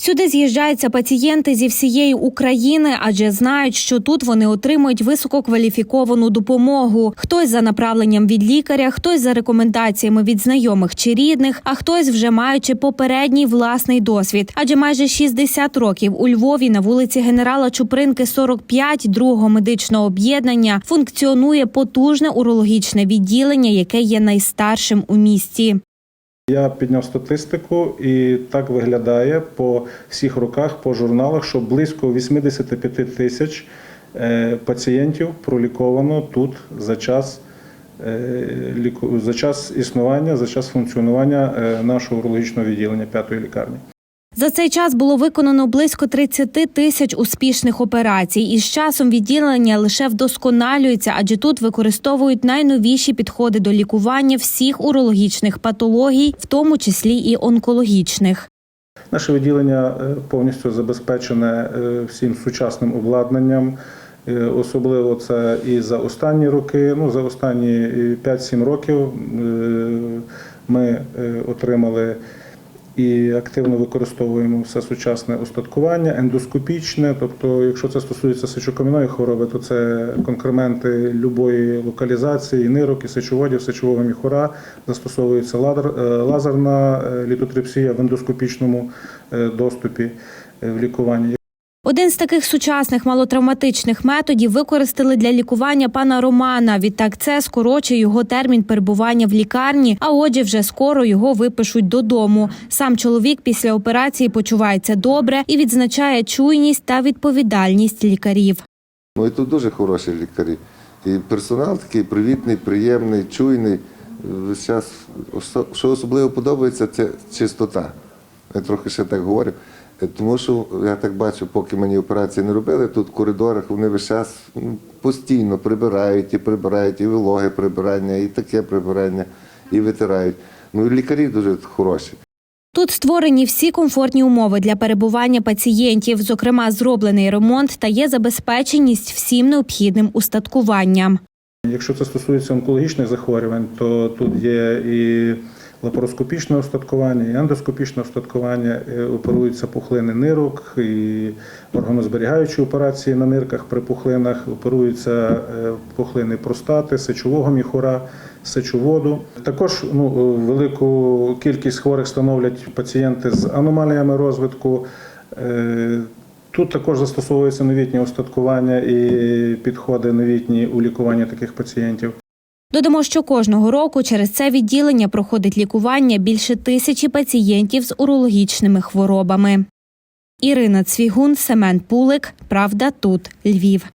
Сюди з'їжджаються пацієнти зі всієї України, адже знають, що тут вони отримують висококваліфіковану допомогу. Хтось за направленням від лікаря, хтось за рекомендаціями від знайомих чи рідних, а хтось вже маючи попередній власний досвід. Адже майже 60 років у Львові на вулиці генерала Чупринки 45 другого медичного об'єднання функціонує потужне урологічне відділення, яке є найстаршим у місті. Я підняв статистику, і так виглядає по всіх руках, по журналах, що близько 85 тисяч е, пацієнтів проліковано тут за час, е, за час існування, за час функціонування е, нашого урологічного відділення п'ятої лікарні. За цей час було виконано близько 30 тисяч успішних операцій, і з часом відділення лише вдосконалюється, адже тут використовують найновіші підходи до лікування всіх урологічних патологій, в тому числі і онкологічних. Наше відділення е, повністю забезпечене е, всім сучасним обладнанням. Е, Особливо це і за останні роки, ну за останні е, 5-7 років ми отримали і активно використовуємо все сучасне устаткування, ендоскопічне. Тобто, якщо це стосується сечокам'яної хвороби, то це конкременти любої локалізації, нирок і сечоводів, сечового міхура, застосовується е, лазерна е, літотрипсія в ендоскопічному е, доступі в лікуванні. Один з таких сучасних малотравматичних методів використали для лікування пана Романа. Відтак це скорочує його термін перебування в лікарні, а отже, вже скоро його випишуть додому. Сам чоловік після операції почувається добре і відзначає чуйність та відповідальність лікарів. Ну і тут дуже хороші лікарі. І персонал такий привітний, приємний, чуйний. Час, що особливо подобається, це чистота. Я трохи ще так говорю. Тому що я так бачу, поки мені операції не робили, тут в коридорах вони весь час ну, постійно прибирають, і прибирають, і вологе прибирання, і таке прибирання, і витирають. Ну і лікарі дуже хороші. Тут створені всі комфортні умови для перебування пацієнтів, зокрема, зроблений ремонт та є забезпеченість всім необхідним устаткуванням. Якщо це стосується онкологічних захворювань, то тут є і лапароскопічне остаткування, і ендоскопічне остаткування, е, оперуються пухлини нирок, і органозберігаючі операції на нирках при пухлинах, оперуються е, пухлини простати, сечового міхура, сечоводу. Також ну, е, велику кількість хворих становлять пацієнти з аномаліями розвитку. Тут також застосовуються новітні устаткування і підходи новітні у лікуванні таких пацієнтів. Додамо, що кожного року через це відділення проходить лікування більше тисячі пацієнтів з урологічними хворобами. Ірина Цвігун, Семен Пулик. Правда, тут Львів.